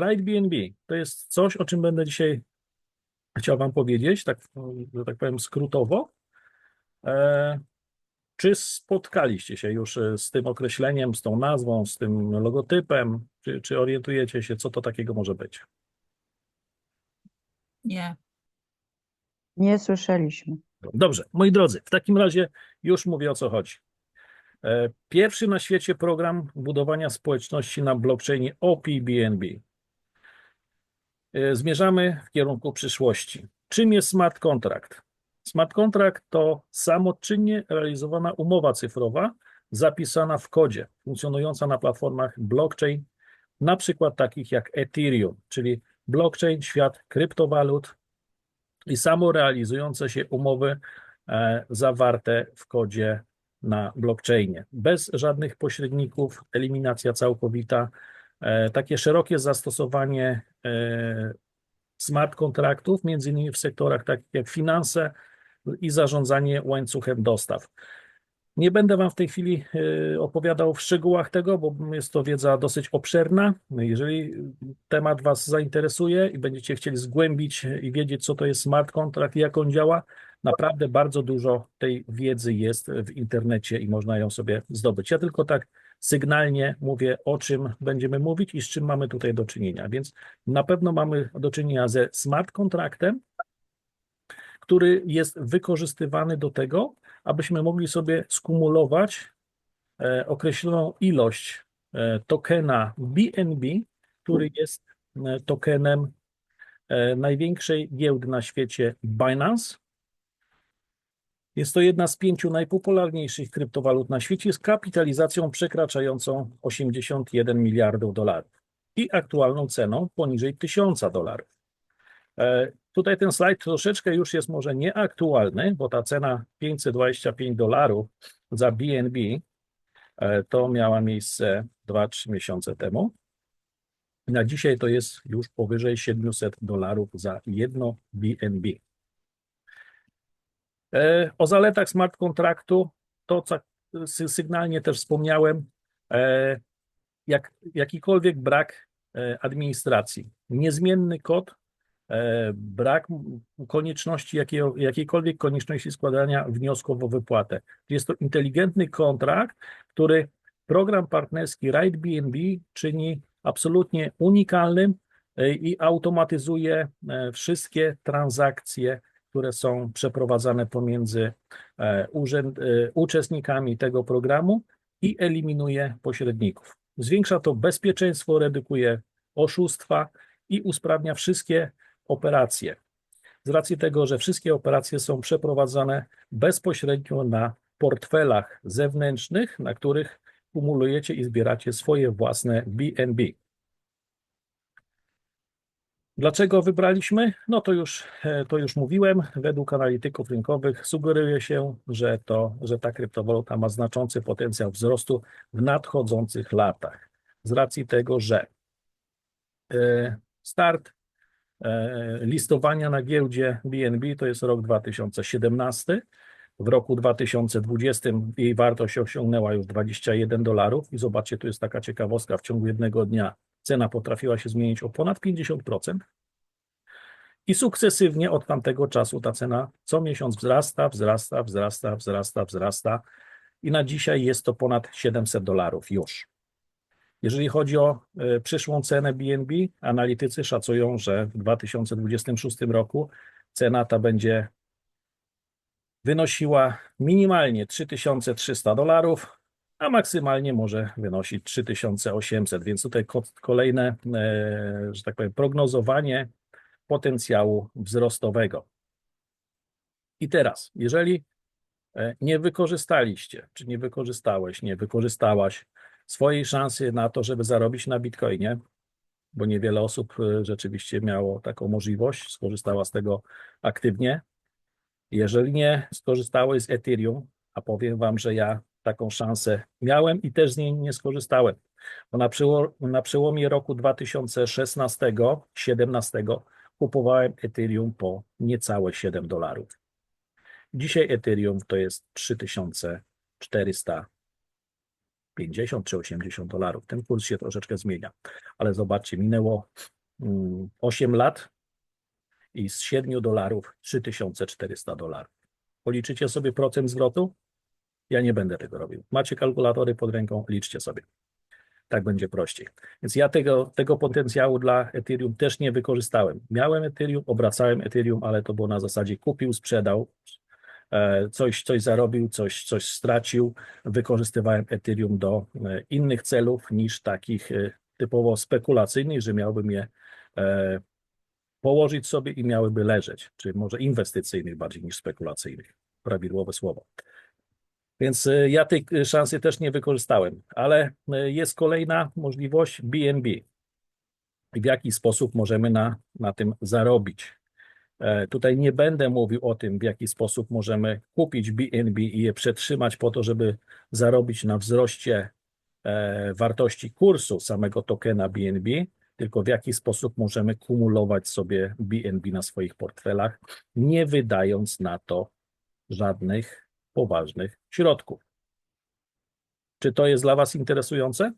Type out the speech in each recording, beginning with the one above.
Ride BNB to jest coś, o czym będę dzisiaj chciał Wam powiedzieć, tak, że tak powiem skrótowo. E, Czy spotkaliście się już e, z tym określeniem, z tą nazwą, z tym logotypem? Czy, czy orientujecie się, co to takiego może być? Nie. Nie słyszeliśmy. Dobrze, moi drodzy, w takim razie już mówię o co chodzi. E, Pierwszy na świecie program budowania społeczności na blockchainie OPBNB. E, Zmierzamy w kierunku przyszłości. Czym jest smart contract? Smart contract to samoczynnie realizowana umowa cyfrowa zapisana w kodzie, funkcjonująca na platformach blockchain, na przykład takich jak Ethereum, czyli blockchain, świat kryptowalut i samorealizujące się umowy e, zawarte w kodzie na blockchainie. Bez żadnych pośredników, eliminacja całkowita, e, takie szerokie zastosowanie e, smart kontraktów, między innymi w sektorach takich jak finanse i zarządzanie łańcuchem dostaw. Nie będę Wam w tej chwili e, opowiadał w szczegółach tego, bo jest to wiedza dosyć obszerna. Jeżeli temat Was zainteresuje i będziecie chcieli zgłębić i wiedzieć, co to jest smart contract i jak on działa, naprawdę bardzo dużo tej wiedzy jest w internecie i można ją sobie zdobyć. Ja tylko tak sygnalnie mówię, o czym będziemy mówić i z czym mamy tutaj do czynienia. Więc na pewno mamy do czynienia ze smart kontraktem, który jest wykorzystywany do tego, abyśmy mogli sobie skumulować e, określoną ilość e, tokena BNB, który jest e, tokenem największej giełdy na świecie Binance. Jest to jedna z pięciu najpopularniejszych kryptowalut na świecie z kapitalizacją przekraczającą 81 miliardów dolarów i aktualną ceną poniżej 1000 dolarów. E, Tutaj ten slajd troszeczkę już jest może nieaktualny, bo ta cena 525 dolarów za BNB e, to miała miejsce 2-3 miesiące temu. Na dzisiaj to jest już powyżej 700 dolarów za jedno BNB. E, O zaletach smart kontraktu, to co sy- sygnalnie też wspomniałem, e, jak, jakikolwiek brak e, administracji, niezmienny kod, brak konieczności, jakiego, jakiejkolwiek konieczności składania wniosków o wypłatę. Jest to inteligentny kontrakt, który program partnerski Ride BNB czyni absolutnie unikalnym i automatyzuje wszystkie transakcje które są przeprowadzane pomiędzy e, urzęd, e, uczestnikami tego programu i eliminuje pośredników. Zwiększa to bezpieczeństwo, redukuje oszustwa i usprawnia wszystkie operacje. Z racji tego, że wszystkie operacje są przeprowadzane bezpośrednio na portfelach zewnętrznych, na których kumulujecie i zbieracie swoje własne BNB. Dlaczego wybraliśmy? No to już, e, to już mówiłem. Według analityków rynkowych sugeruje się, że, to, że ta kryptowaluta ma znaczący potencjał wzrostu w nadchodzących latach. Z racji tego, że e, start e, listowania na giełdzie BNB to jest rok 2017. W roku 2020 jej wartość osiągnęła już 21 dolarów i zobaczcie, tu jest taka ciekawostka, w ciągu jednego dnia cena potrafiła się zmienić o ponad 50%. I sukcesywnie od tamtego czasu ta cena co miesiąc wzrasta, wzrasta, wzrasta, wzrasta, wzrasta. I na dzisiaj jest to ponad 700 dolarów już. Jeżeli chodzi o e, przyszłą cenę BNB, analitycy szacują, że w 2026 roku cena ta będzie wynosiła minimalnie 3300 dolarów, a maksymalnie może wynosić 3800, więc tutaj ko- kolejne, e, że tak powiem, prognozowanie potencjału wzrostowego. I teraz, jeżeli e, nie wykorzystaliście, czy nie wykorzystałeś, nie wykorzystałaś swojej szansy na to, żeby zarobić na Bitcoinie, bo niewiele osób e, rzeczywiście miało taką możliwość, skorzystała z tego aktywnie. Jeżeli nie skorzystałeś z Ethereum, a powiem Wam, że ja taką szansę miałem i też z niej nie skorzystałem, bo na, na przełomie roku 2016-17 kupowałem Ethereum po niecałe 7 dolarów. Dzisiaj Ethereum to jest 3400 50 czy 80 dolarów. Ten kurs się troszeczkę zmienia, ale zobaczcie, minęło mm, 8 lat i z 7 dolarów 3400 dolarów. Policzycie sobie procent zwrotu? Ja nie będę tego robił. Macie kalkulatory pod ręką, liczcie sobie. Tak będzie prościej. Więc ja tego, tego potencjału dla Ethereum też nie wykorzystałem. Miałem Ethereum, obracałem Ethereum, ale to było na zasadzie kupił, sprzedał, e, coś, coś zarobił, coś, coś stracił. Wykorzystywałem Ethereum do e, innych celów niż takich e, typowo spekulacyjnych, że miałbym je położyć sobie i miałyby leżeć, czy może inwestycyjnych bardziej niż spekulacyjnych. Prawidłowe słowo. Więc e, ja tej e, szansy też nie wykorzystałem, ale e, jest kolejna możliwość BNB. W jaki sposób możemy na, na tym zarobić? Tutaj nie będę mówił o tym, w jaki sposób możemy kupić BNB i je przetrzymać po to, żeby zarobić na wzroście wartości kursu samego tokena BNB, tylko w jaki sposób możemy kumulować sobie BNB na swoich portfelach, nie wydając na to żadnych poważnych środków. Czy to jest dla Was interesujące?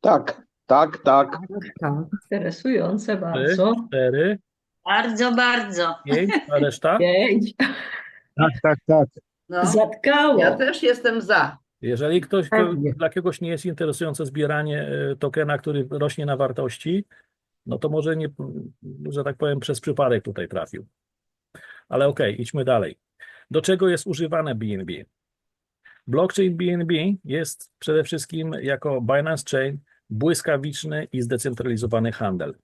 Tak, tak, tak. Tak. Interesujące Trzy, bardzo. cztery, Bardzo, bardzo. pięć, a reszta? Pięć. Tak, tak, tak. No, Zatkało. ja też jestem za. Jeżeli ktoś, Pewnie. dla kogoś nie jest interesujące zbieranie e, tokena, który rośnie na wartości, no to może nie, że tak powiem, przez przypadek tutaj trafił. Ale okej, idźmy dalej. Do czego jest używane BNB? Blockchain BNB jest przede wszystkim jako Binance Chain błyskawiczny i zdecentralizowany handel.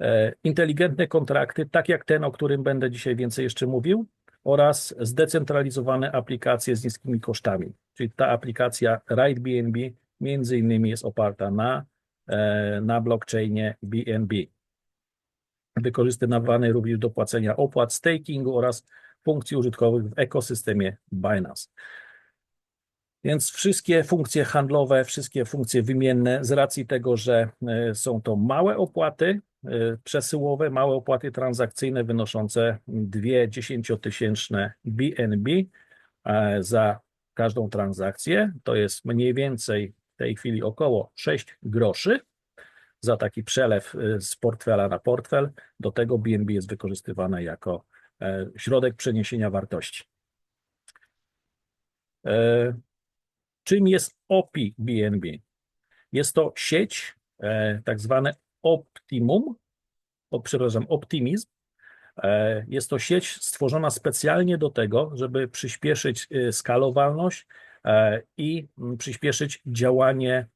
E, Inteligentne kontrakty, tak jak ten, o którym będę dzisiaj więcej jeszcze mówił, oraz zdecentralizowane aplikacje z niskimi kosztami. Czyli ta aplikacja Ride BNB między innymi jest oparta na, e, na blockchainie BNB. Wykorzystywany również do płacenia opłat, stakingu oraz funkcji użytkowych w ekosystemie Binance. Więc wszystkie funkcje handlowe, wszystkie funkcje wymienne, z racji tego, że e, są to małe opłaty e, przesyłowe, małe opłaty transakcyjne wynoszące dwie dziesięciotysięczne BNB e, za każdą transakcję, to jest mniej więcej w tej chwili około 6 groszy za taki przelew e, z portfela na portfel. Do tego BNB jest wykorzystywane jako e, środek przeniesienia wartości. E, Czym jest OPI BNB? Jest to sieć, e, tak zwane Optimum, o, przepraszam, Optimizm. Jest to sieć stworzona specjalnie do tego, żeby przyspieszyć e, skalowalność i przyspieszyć działanie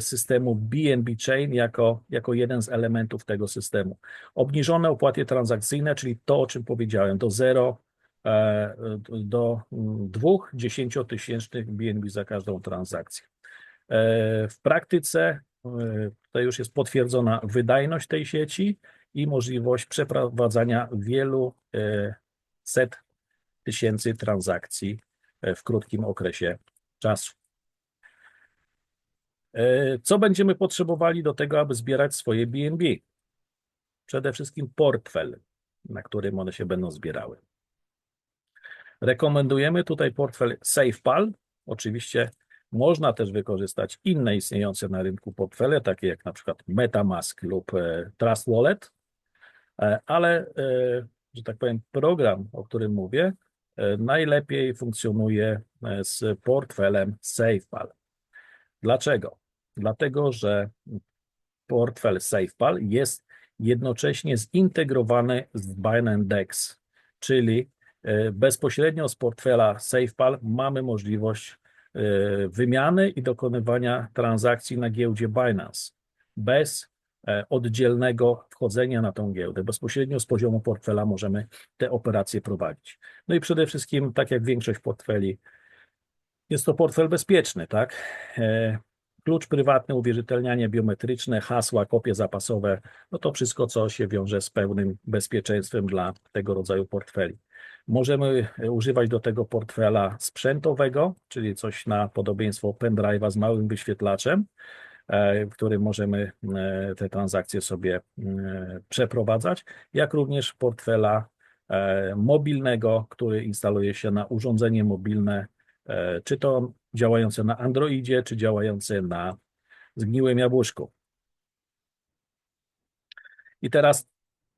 systemu BNB Chain jako, jako jeden z elementów tego systemu. Obniżone opłaty transakcyjne, czyli to, o czym powiedziałem, do 0 e, do mm, dwóch dziesięciotysięcznych BNB za każdą transakcję. E, W praktyce e, to już jest potwierdzona wydajność tej sieci i możliwość przeprowadzania wielu e, set tysięcy transakcji e, w krótkim okresie czasu. E, Co będziemy potrzebowali do tego, aby zbierać swoje BNB? Przede wszystkim portfel, na którym one się będą zbierały. Rekomendujemy tutaj portfel SafePal. Oczywiście można też wykorzystać inne istniejące na rynku portfele, takie jak na przykład MetaMask lub e, Trust Wallet, E, ale, że tak powiem, program, o którym mówię, najlepiej funkcjonuje z portfelem SafePal. Dlaczego? Dlatego, że portfel SafePal jest jednocześnie zintegrowany z Binance Dex, czyli e, bezpośrednio z portfela SafePal mamy możliwość e, wymiany i dokonywania transakcji na giełdzie Binance bez e, oddzielnego wchodzenia na tą giełdę. Bezpośrednio z poziomu portfela możemy te operacje prowadzić. No i przede wszystkim, tak jak większość portfeli, jest to portfel bezpieczny, tak? E, Klucz prywatny, uwierzytelnianie biometryczne, hasła, kopie zapasowe, no to wszystko, co się wiąże z pełnym bezpieczeństwem dla tego rodzaju portfeli. Możemy e, używać do tego portfela sprzętowego, czyli coś na podobieństwo pendrive'a z małym wyświetlaczem, e, w którym możemy te transakcje sobie e, przeprowadzać, jak również portfela mobilnego, który instaluje się na urządzenie mobilne czy to działające na Androidzie, czy działające na zgniłym jabłuszku. I teraz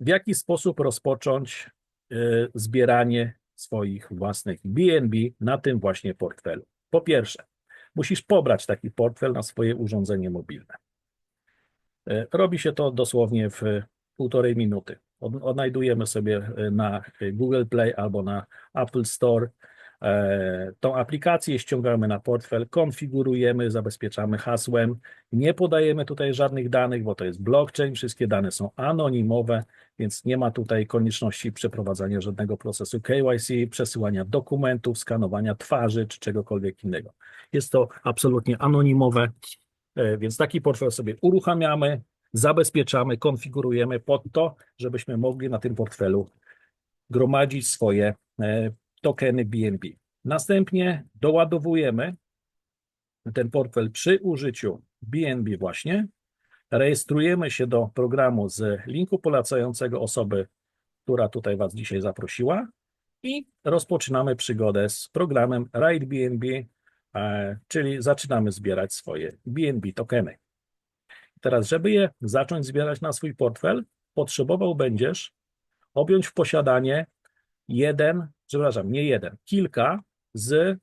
w jaki sposób rozpocząć e, zbieranie swoich własnych BNB na tym właśnie portfelu? Po pierwsze, musisz pobrać taki portfel na swoje urządzenie mobilne. E, Robi się to dosłownie w półtorej minuty. Od- Odnajdujemy sobie e, na Google Play albo na Apple Store e, tą aplikację, ściągamy na portfel, konfigurujemy, zabezpieczamy hasłem. Nie podajemy tutaj żadnych danych, bo to jest blockchain, wszystkie dane są anonimowe, więc nie ma tutaj konieczności przeprowadzania żadnego procesu KYC, przesyłania dokumentów, skanowania twarzy czy czegokolwiek innego. Jest to absolutnie anonimowe, e, więc taki portfel sobie uruchamiamy, zabezpieczamy, konfigurujemy pod to, żebyśmy mogli na tym portfelu gromadzić swoje e, tokeny BNB. Następnie doładowujemy ten portfel przy użyciu BNB właśnie, rejestrujemy się do programu z linku polecającego osoby, która tutaj Was dzisiaj zaprosiła i rozpoczynamy przygodę z programem Ride BNB, e, czyli zaczynamy zbierać swoje BNB tokeny. Teraz, żeby je zacząć zbierać na swój portfel, potrzebował będziesz objąć w posiadanie jeden, przepraszam, nie jeden, kilka z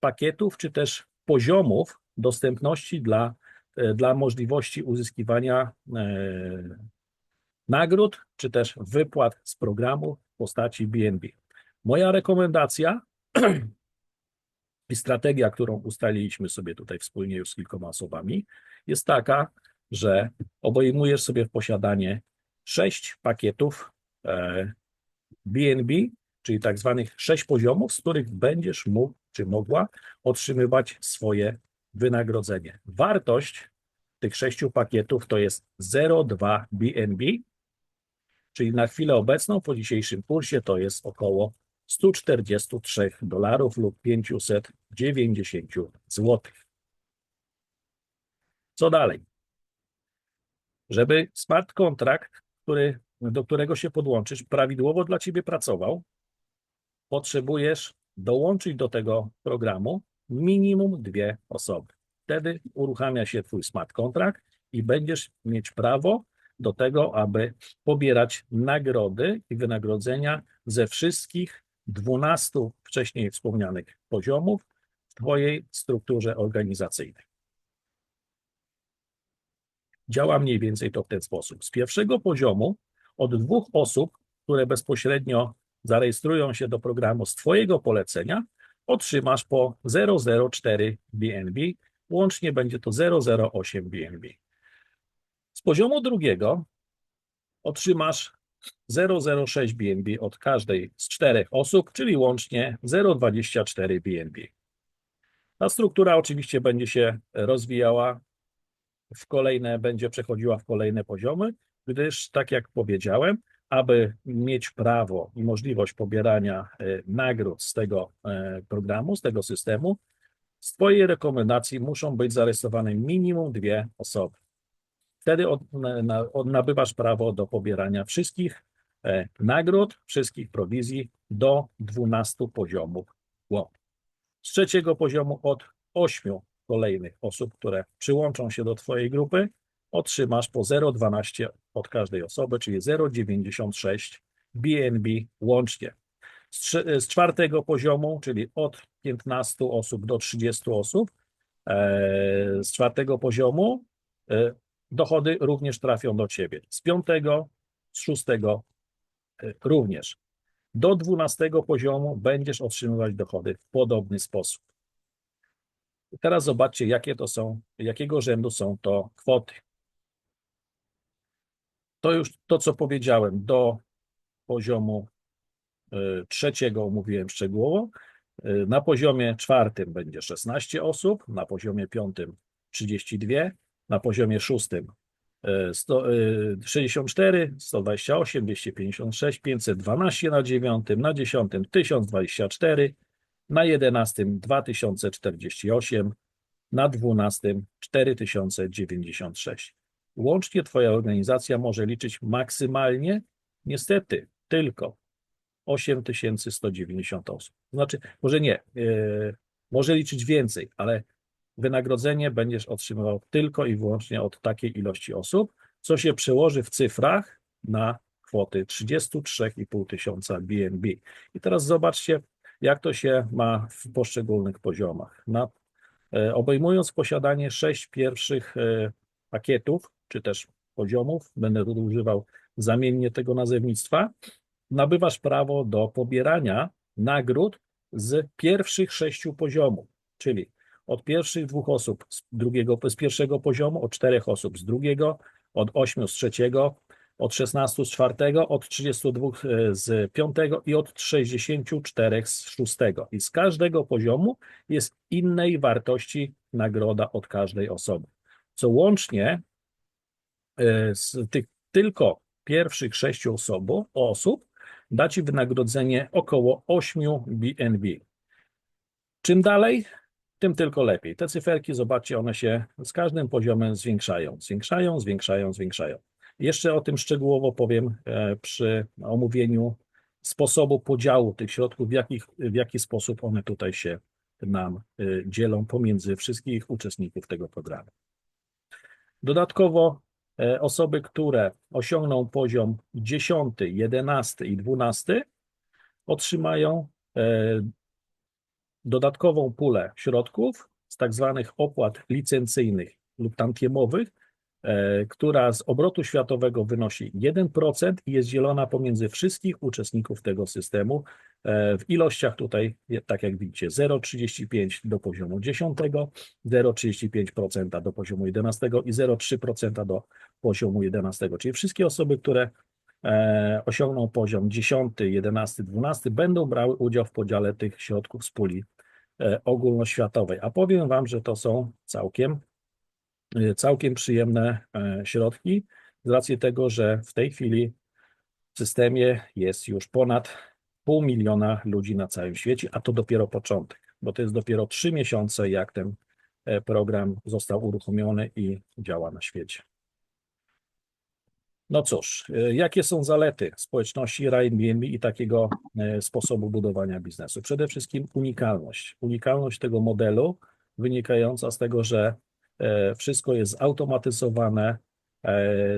pakietów czy też poziomów dostępności dla, e, dla możliwości uzyskiwania e, nagród czy też wypłat z programu w postaci BNB. Moja rekomendacja i strategia, którą ustaliliśmy sobie tutaj wspólnie już z kilkoma osobami, jest taka, że obejmujesz sobie w posiadanie sześć pakietów e, BNB, czyli tak zwanych sześć poziomów, z których będziesz mógł czy mogła otrzymywać swoje wynagrodzenie. Wartość tych sześciu pakietów to jest 0,2 BNB, czyli na chwilę obecną po dzisiejszym kursie to jest około 143 dolarów lub 590 złotych. Co dalej? Żeby smart contract, który, do którego się podłączysz, prawidłowo dla ciebie pracował, potrzebujesz dołączyć do tego programu minimum dwie osoby. Wtedy uruchamia się twój smart contract i będziesz mieć prawo do tego, aby pobierać nagrody i wynagrodzenia ze wszystkich 12 wcześniej wspomnianych poziomów w twojej strukturze organizacyjnej. Działa mniej więcej to w ten sposób. Z pierwszego poziomu od dwóch osób, które bezpośrednio zarejestrują się do programu z Twojego polecenia, otrzymasz po 004 BNB, łącznie będzie to 008 BNB. Z poziomu drugiego otrzymasz 006 BNB od każdej z czterech osób, czyli łącznie 024 BNB. Ta struktura oczywiście będzie się rozwijała w kolejne, będzie przechodziła w kolejne poziomy, gdyż tak jak powiedziałem, aby mieć prawo i możliwość pobierania e, nagród z tego e, programu, z tego systemu, z Twojej rekomendacji muszą być zarejestrowane minimum dwie osoby. Wtedy od, na, od, nabywasz prawo do pobierania wszystkich e, nagród, wszystkich prowizji do 12 poziomów łąk. Z trzeciego poziomu od 8 kolejnych osób, które przyłączą się do Twojej grupy, otrzymasz po 0,12 od każdej osoby, czyli 0,96 BNB łącznie. Z, z czwartego poziomu, czyli od 15 osób do 30 osób, e, z czwartego poziomu e, dochody również trafią do Ciebie. Z piątego, z szóstego e, również. Do 12 poziomu będziesz otrzymywać dochody w podobny sposób. Teraz zobaczcie, jakie to są, jakiego rzędu są to kwoty. To już to, co powiedziałem, do poziomu y, trzeciego omówiłem szczegółowo. Y, Na poziomie czwartym będzie 16 osób, na poziomie piątym 32, na poziomie szóstym y, 100, y, 64, 128, 256, 512 na dziewiątym, na dziesiątym 1024, na 11 2048, na 12 4096. Łącznie Twoja organizacja może liczyć maksymalnie, niestety, tylko 8190 osób. Znaczy, może nie, e, Może liczyć więcej, ale wynagrodzenie będziesz otrzymywał tylko i wyłącznie od takiej ilości osób, co się przełoży w cyfrach na kwoty 33,5 tysiąca BNB. I teraz zobaczcie, jak to się ma w poszczególnych poziomach. Na, e, obejmując posiadanie sześć pierwszych e, pakietów, czy też poziomów, będę tu używał zamiennie tego nazewnictwa, nabywasz prawo do pobierania nagród z pierwszych sześciu poziomów, czyli od pierwszych dwóch osób z drugiego, z pierwszego poziomu, od czterech osób z drugiego, od ośmiu z trzeciego, od 16 z czwartego, od 32 z piątego i od 64 z szóstego. I z każdego poziomu jest innej wartości nagroda od każdej osoby. Co łącznie e, z tych tylko pierwszych sześciu osobu, osób da Ci wynagrodzenie około 8 BNB. Czym dalej, tym tylko lepiej. Te cyferki, zobaczcie, one się z każdym poziomem zwiększają, zwiększają, zwiększają, zwiększają. Jeszcze o tym szczegółowo powiem e, przy omówieniu sposobu podziału tych środków, w, jakich, w jaki sposób one tutaj się nam e, dzielą pomiędzy wszystkich uczestników tego programu. Dodatkowo e, osoby, które osiągną poziom 10, 11 i 12 otrzymają dodatkową pulę środków z tak zwanych opłat licencyjnych lub tantiemowych, e, która z obrotu światowego wynosi 1% i jest dzielona pomiędzy wszystkich uczestników tego systemu e, w ilościach tutaj, tak jak widzicie, 0,35 do poziomu 10, 0,35% do poziomu 11 i 0,3% do poziomu 11. Czyli wszystkie osoby, które e, osiągną poziom 10, 11, 12, będą brały udział w podziale tych środków z puli e, ogólnoświatowej. A powiem Wam, że to są całkiem, e, całkiem przyjemne e, środki, z racji tego, że w tej chwili w systemie jest już ponad pół miliona ludzi na całym świecie, a to dopiero początek, bo to jest dopiero trzy miesiące, jak ten e, program został uruchomiony i działa na świecie. No cóż, e, jakie są zalety społeczności Airbnb i takiego e, sposobu budowania biznesu? Przede wszystkim unikalność. Unikalność tego modelu wynikająca z tego, że wszystko jest zautomatyzowane,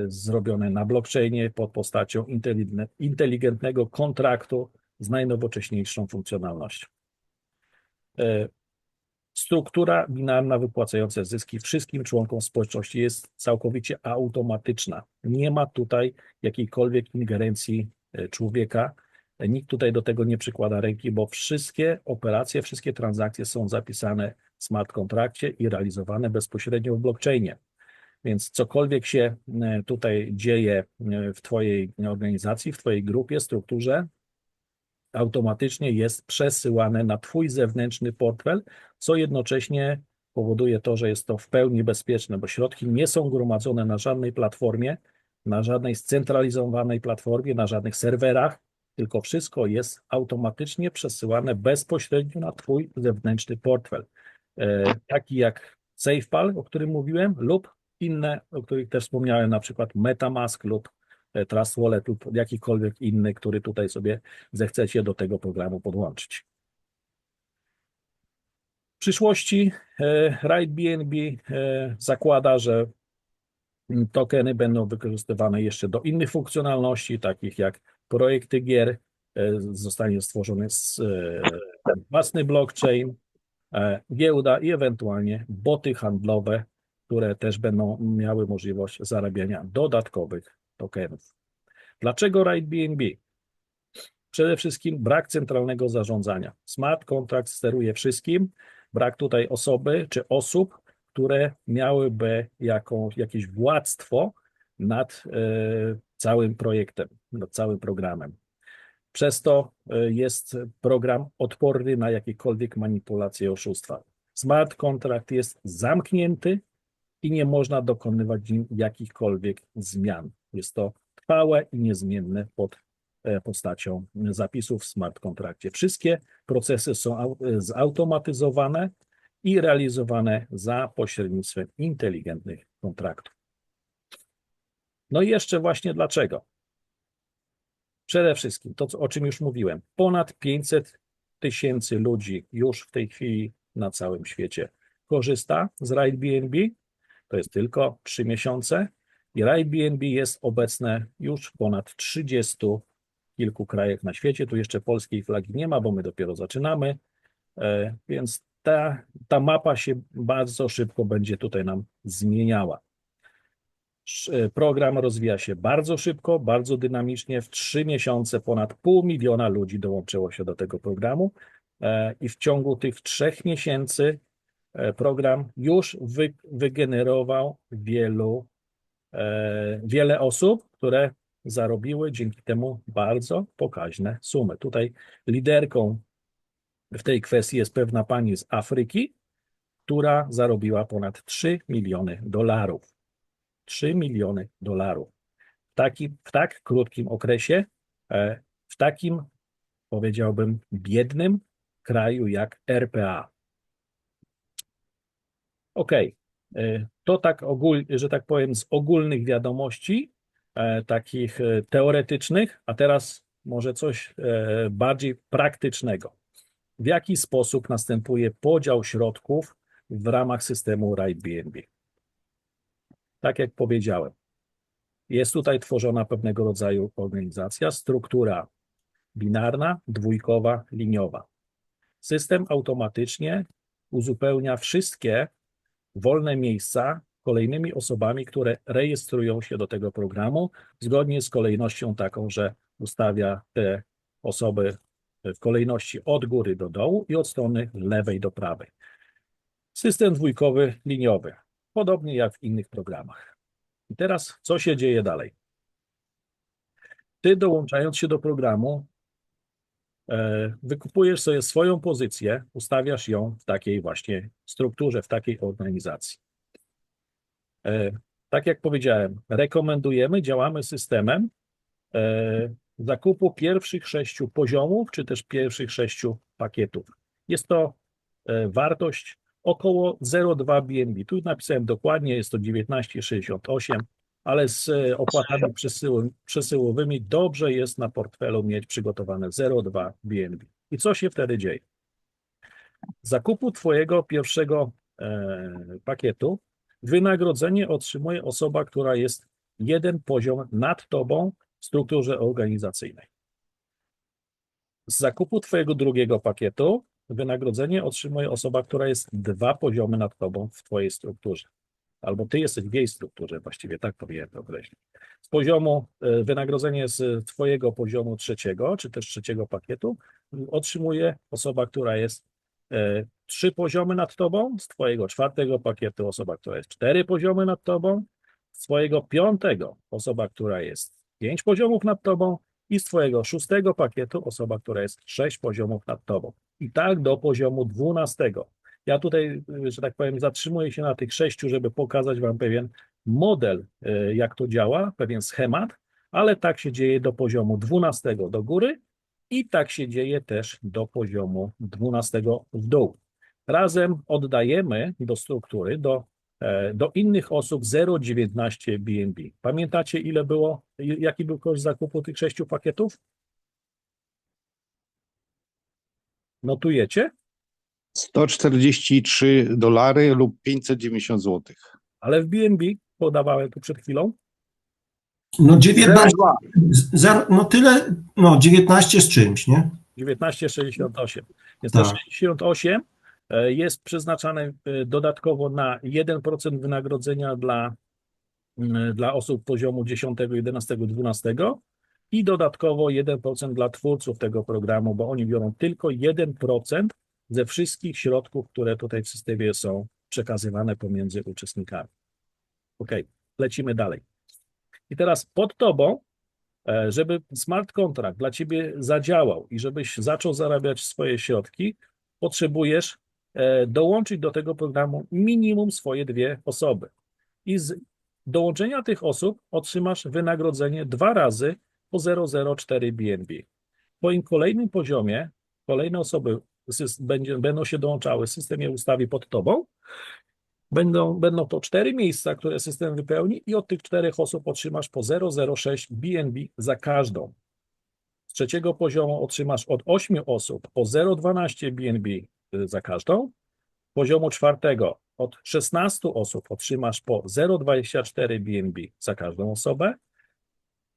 zrobione na blockchainie pod postacią inteligentne- inteligentnego kontraktu z najnowocześniejszą funkcjonalnością. Struktura binarna wypłacająca zyski wszystkim członkom społeczności jest całkowicie automatyczna. Nie ma tutaj jakiejkolwiek ingerencji e, człowieka. Nikt tutaj do tego nie przykłada ręki, bo wszystkie operacje, wszystkie transakcje są zapisane w smart kontrakcie i realizowane bezpośrednio w blockchainie. Więc cokolwiek się e, tutaj dzieje e, w Twojej organizacji, w Twojej grupie, strukturze, automatycznie jest przesyłane na Twój zewnętrzny portfel, co jednocześnie powoduje to, że jest to w pełni bezpieczne, bo środki nie są gromadzone na żadnej platformie, na żadnej scentralizowanej platformie, na żadnych serwerach, tylko wszystko jest automatycznie przesyłane bezpośrednio na Twój zewnętrzny portfel. E, taki jak SafePal, o którym mówiłem, lub inne, o których też wspomniałem, na przykład MetaMask lub Trust Wallet lub jakikolwiek inny, który tutaj sobie zechcecie do tego programu podłączyć. W przyszłości e, RIDE BNB e, zakłada, że tokeny będą wykorzystywane jeszcze do innych funkcjonalności, takich jak projekty gier, e, zostanie stworzony e, własny blockchain, e, giełda i ewentualnie boty handlowe, które też będą miały możliwość zarabiania dodatkowych tokenów. Dlaczego RIDE BNB? Przede wszystkim brak centralnego zarządzania. Smart contract steruje wszystkim, brak tutaj osoby czy osób, które miałyby jaką, jakieś władztwo nad e, całym projektem, nad całym programem. Przez to e, jest program odporny na jakiekolwiek manipulacje i oszustwa. Smart contract jest zamknięty i nie można dokonywać w nim jakichkolwiek zmian. Jest to trwałe i niezmienne pod e, postacią zapisów w smart kontrakcie. Wszystkie procesy są e, zautomatyzowane i realizowane za pośrednictwem inteligentnych kontraktów. No i jeszcze właśnie dlaczego? Przede wszystkim to, o czym już mówiłem, ponad 500 tysięcy ludzi już w tej chwili na całym świecie korzysta z RideBnB. To jest tylko 3 miesiące i RideBnB jest obecne już w ponad 30 kilku krajach na świecie. Tu jeszcze polskiej flagi nie ma, bo my dopiero zaczynamy, E, więc ta, ta mapa się bardzo szybko będzie tutaj nam zmieniała. E, Program rozwija się bardzo szybko, bardzo dynamicznie. W trzy miesiące ponad pół miliona ludzi dołączyło się do tego programu e, i w ciągu tych trzech miesięcy program już wy, wygenerował wielu, wiele osób, które zarobiły dzięki temu bardzo pokaźne sumy. Tutaj liderką w tej kwestii jest pewna pani z Afryki, która zarobiła ponad 3 miliony dolarów. 3 miliony dolarów. W, takim, w tak krótkim okresie, e, w takim, powiedziałbym, biednym kraju jak RPA. Okej, e, to tak ogól, że tak powiem, z ogólnych wiadomości, e, takich e, teoretycznych, a teraz może coś e, bardziej praktycznego w jaki sposób następuje podział środków w ramach systemu RideBnB. Tak jak powiedziałem, jest tutaj tworzona pewnego rodzaju organizacja, struktura binarna, dwójkowa, liniowa. System automatycznie uzupełnia wszystkie wolne miejsca kolejnymi osobami, które rejestrują się do tego programu, zgodnie z kolejnością taką, że ustawia te osoby w kolejności od góry do dołu i od strony lewej do prawej. System dwójkowy, liniowy, podobnie jak w innych programach. I teraz, co się dzieje dalej? Ty dołączając się do programu, wykupujesz sobie swoją pozycję, ustawiasz ją w takiej właśnie strukturze, w takiej organizacji. E, Tak jak powiedziałem, rekomendujemy, działamy systemem e, zakupu pierwszych sześciu poziomów, czy też pierwszych sześciu pakietów. Jest to e, wartość około 0,2 BNB. Tu napisałem dokładnie, jest to 19,68, ale z e, opłatami przesył, przesyłowymi dobrze jest na portfelu mieć przygotowane 0,2 BNB. I co się wtedy dzieje? Zakupu Twojego pierwszego e, pakietu wynagrodzenie otrzymuje osoba, która jest jeden poziom nad Tobą w strukturze organizacyjnej. Z zakupu Twojego drugiego pakietu wynagrodzenie otrzymuje osoba, która jest dwa poziomy nad Tobą w Twojej strukturze. Albo Ty jesteś w jej strukturze, właściwie tak powinienem to określić. Z poziomu, e, wynagrodzenie z Twojego poziomu trzeciego, czy też trzeciego pakietu otrzymuje osoba, która jest e, trzy poziomy nad Tobą, z Twojego czwartego pakietu osoba, która jest cztery poziomy nad Tobą, z Twojego piątego osoba, która jest pięć poziomów nad tobą i z twojego szóstego pakietu osoba, która jest sześć poziomów nad tobą. I tak do poziomu dwunastego. Ja tutaj, że tak powiem, zatrzymuję się na tych sześciu, żeby pokazać wam pewien model, e, jak to działa, pewien schemat, ale tak się dzieje do poziomu dwunastego do góry i tak się dzieje też do poziomu dwunastego w dół. Razem oddajemy do struktury, do e, do innych osób 0,19 BNB. Pamiętacie, ile było, jaki był koszt zakupu tych sześciu pakietów? Notujecie? 143 dolary lub 590 zł. Ale w BNB podawałem tu przed chwilą. No 19, z- zero, no tyle, no 19 z czymś, nie? 19,68. Więc Tak. te 68 e, jest przeznaczane e, dodatkowo na 1% wynagrodzenia dla, mm, dla osób poziomu 10, 11, 12 i dodatkowo 1% dla twórców tego programu, bo oni biorą tylko 1% ze wszystkich środków, które tutaj w systemie są przekazywane pomiędzy uczestnikami. Ok, lecimy dalej. I teraz pod tobą E, żeby smart contract dla ciebie zadziałał i żebyś zaczął zarabiać swoje środki, potrzebujesz e, dołączyć do tego programu minimum swoje dwie osoby. I z dołączenia tych osób otrzymasz wynagrodzenie dwa razy po 0,04 BNB. W twoim kolejnym poziomie kolejne osoby będzie, będą się dołączały, system je ustawi pod tobą Będą, będą to cztery miejsca, które system wypełni i od tych czterech osób otrzymasz po 0,06 BNB za każdą. Z trzeciego poziomu otrzymasz od 8 osób po 0,12 BNB y, za każdą poziomu czwartego od 16 osób otrzymasz po 0,24 BNB za każdą osobę.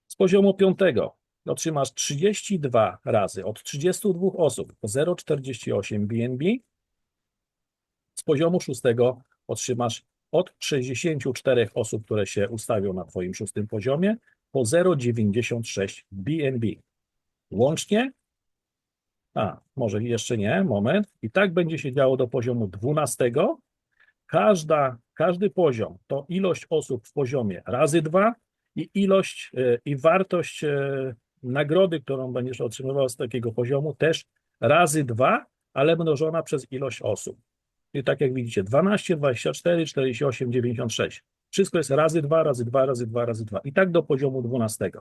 Z poziomu piątego otrzymasz 32 razy od 32 osób po 0,48 BNB. Z poziomu szóstego otrzymasz od 64 osób, które się ustawią na Twoim szóstym poziomie, po 0,96 BNB. Łącznie, a może jeszcze nie, moment, i tak będzie się działo do poziomu 12. Każda, każdy poziom to ilość osób w poziomie razy dwa i ilość e, i wartość e, nagrody, którą będziesz otrzymywał z takiego poziomu, też razy dwa, ale mnożona przez ilość osób. I tak jak widzicie, 12, 24, 48, 96. Wszystko jest razy 2, razy 2, razy 2, razy 2. I tak do poziomu 12.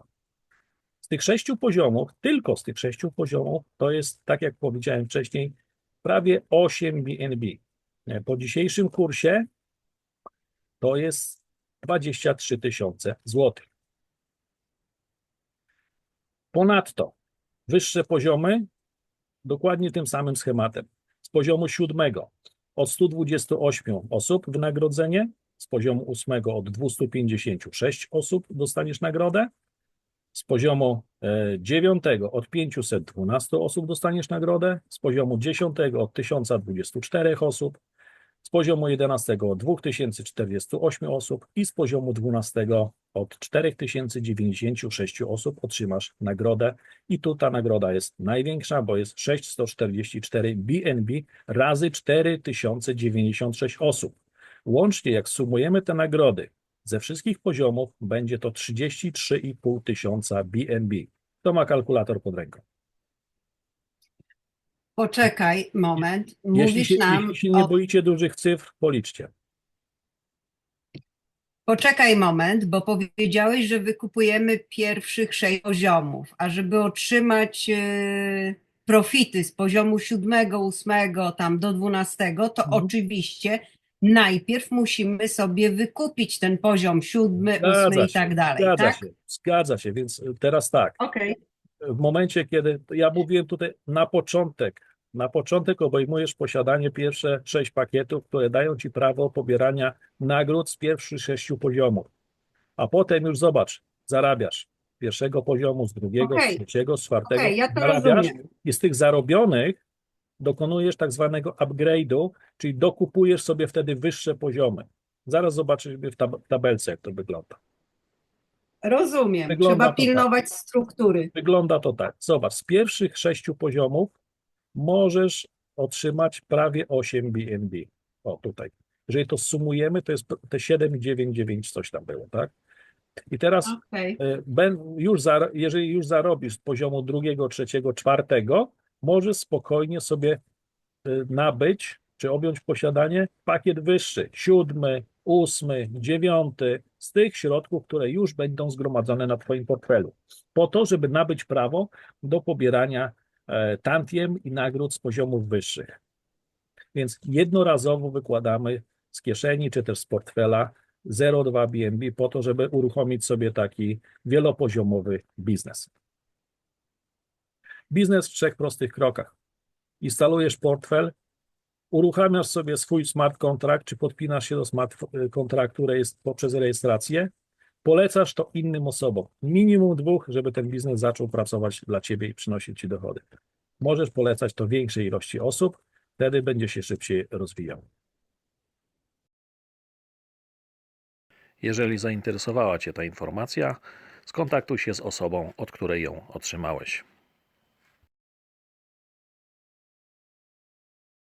Z tych sześciu poziomów, tylko z tych sześciu poziomów, to jest, tak jak powiedziałem wcześniej, prawie 8 BNB. E, Po dzisiejszym kursie to jest 23 tysiące złotych. Ponadto wyższe poziomy dokładnie tym samym schematem. Z poziomu siódmego od 128 osób wynagrodzenie, z poziomu ósmego od 256 osób dostaniesz nagrodę, z poziomu e, dziewiątego od 512 osób dostaniesz nagrodę, z poziomu dziesiątego od 1024 osób, z poziomu 11 od 2048 osób i z poziomu 12 od 4096 osób otrzymasz nagrodę i tu ta nagroda jest największa, bo jest 644 BNB razy 4096 osób. Łącznie jak sumujemy te nagrody ze wszystkich poziomów będzie to 33,5 tysiąca BNB. To ma kalkulator pod ręką. Poczekaj moment. Jeśli Mówisz się, nam jeśli się nie o... boicie dużych cyfr, policzcie. Poczekaj moment, bo powiedziałeś, że wykupujemy pierwszych sześć poziomów, a żeby otrzymać e, profity z poziomu siódmego, ósmego, tam do dwunastego, to Mhm. oczywiście najpierw musimy sobie wykupić ten poziom siódmy, Zgadza ósmy i się, tak dalej, Zgadza tak? się, zgadza się, więc teraz tak. Okej. W momencie, kiedy ja mówiłem tutaj na początek, na początek obejmujesz posiadanie pierwsze sześć pakietów, które dają ci prawo pobierania nagród z pierwszych sześciu poziomów. A potem już zobacz, zarabiasz z pierwszego poziomu, z drugiego, Okej. z trzeciego, z czwartego. Okej, ja to zarabiasz rozumiem. i z tych zarobionych dokonujesz tak zwanego upgrade'u, czyli dokupujesz sobie wtedy wyższe poziomy. Zaraz zobaczymy w tab- tabelce, jak to wygląda. Rozumiem. Wygląda Trzeba to tak. pilnować struktury. Wygląda to tak. Zobacz, z pierwszych sześciu poziomów możesz otrzymać prawie 8 BNB. O, tutaj. Jeżeli to sumujemy, to jest te 7,99 coś tam było, tak? I teraz Okej. y, ben- już za, jeżeli już zarobisz z poziomu drugiego, trzeciego, czwartego, możesz spokojnie sobie y, nabyć, czy objąć posiadanie pakiet wyższy, siódmy, ósmy, dziewiąty, z tych środków, które już będą zgromadzone na Twoim portfelu, po to, żeby nabyć prawo do pobierania e, tantiem i nagród z poziomów wyższych. Więc jednorazowo wykładamy z kieszeni czy też z portfela 0,2 BNB po to, żeby uruchomić sobie taki wielopoziomowy biznes. Biznes w trzech prostych krokach. Instalujesz portfel, uruchamiasz sobie swój smart contract, czy podpinasz się do smart kontraktu rejestr, poprzez rejestrację, polecasz to innym osobom, minimum dwóch, żeby ten biznes zaczął pracować dla ciebie i przynosić ci dochody. Możesz polecać to większej ilości osób, wtedy będzie się szybciej rozwijał. Jeżeli zainteresowała Cię ta informacja, skontaktuj się z osobą, od której ją otrzymałeś.